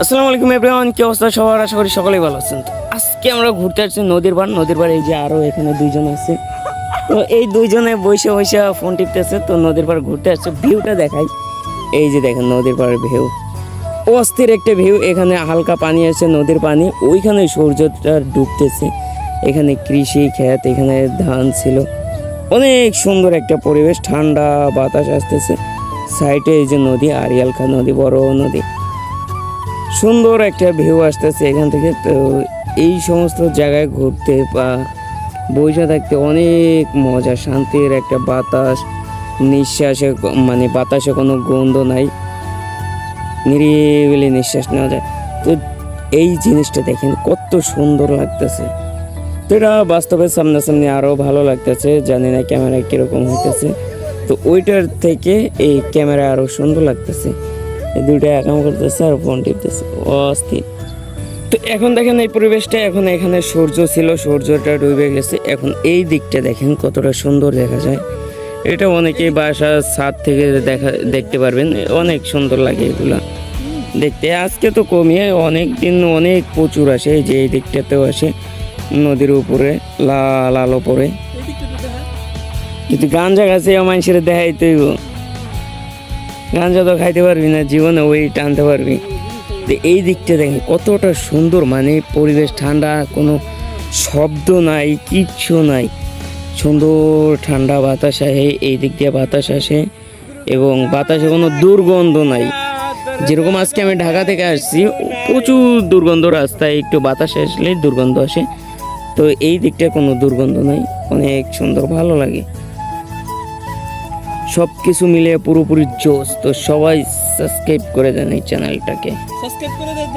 আসসালামু আলাইকুম এভরিওয়ান কি অবস্থা সবার? আশা করি সকলেই ভালো আছেন। আজকে আমরা ঘুরতে আসছি নদীর পাড়। নদীর পাড়ে এই যে আরও এখানে দুইজন আছে। তো এই দুইজনে বসে বসে ফোন টিপতেছে, তো নদীর পাড় ঘুরতে আসছে ভিউটা দেখাই। এই যে দেখেন নদীর পাড়ের ভিউ অস্থির একটা ভিউ এখানে হালকা পানি আছে, নদীর পানি। ওইখানে সূর্যটা ডুবতেছে। এখানে কৃষি ক্ষেত, এখানে ধান ছিল। অনেক সুন্দর একটা পরিবেশ। ঠান্ডা বাতাস আসতেছে। সাইডে এই যে নদী, আরিয়াল খা নদী, বড় নদী। সুন্দর একটা ভিউ আসতেছে এখান থেকে। তো এই সমস্ত জায়গায় ঘুরতে বা বসে থাকতে অনেক মজা, শান্তির একটা বাতাস নিঃশ্বাসে মানে বাতাসে কোনো গন্ধ নাই। নিরিবিলি নিঃশ্বাস নেওয়া যায়। তো এই জিনিসটা দেখেন কত সুন্দর লাগতেছে। তো এটা বাস্তবের সামনাসামনি আরও ভালো লাগতেছে, জানি না ক্যামেরা কীরকম হইতেছে। তো ওইটার থেকে এই ক্যামেরা আরও সুন্দর লাগতেছে। এই দুইটা একাম করতেছে আর ফোন টিপতেছে। অস্থির। তো এখন দেখেন এই পরিবেশটা এখন এখানে সূর্য ছিল সূর্যটা ডুবে গেছে। এখন এই দিকটা দেখেন কতটা সুন্দর দেখা যায়। এটা অনেকেই বাসা ছাদ থেকে দেখা দেখতে পারবেন। অনেক সুন্দর লাগে এগুলা। দেখতে আজকে তো কমিয়ে অনেক দিন অনেক প্রচুর আসে যে এই দিকটাতেও আসে। নদীর উপরে লাল আলো পড়ে। কিন্তু গাঞ্জা গাছে মানুষের দেখাই তৈব গাঞ্জা তো খাইতে পারবি না, জীবনে ওই টানতে পারবি। তো এই দিকটা দেখেন, কতটা সুন্দর মানে পরিবেশ ঠান্ডা, কোনো শব্দ নাই, কিচ্ছু নাই। সুন্দর ঠান্ডা বাতাস আসে, এই দিক দিয়ে বাতাস আসে, এবং বাতাসে কোনো দুর্গন্ধ নাই। যেরকম আজকে আমি ঢাকা থেকে আসছি, প্রচুর দুর্গন্ধ, রাস্তায় একটু বাতাস আসলেই দুর্গন্ধ আসে। তো এই দিকটা কোনো দুর্গন্ধ নাই, অনেক সুন্দর, ভালো লাগে। সব কিছু মিলে পুরোপুরি জোশ। তো সবাই সাবস্ক্রাইব করে দেন এই চ্যানেলটাকে সাবস্ক্রাইব করে দেন।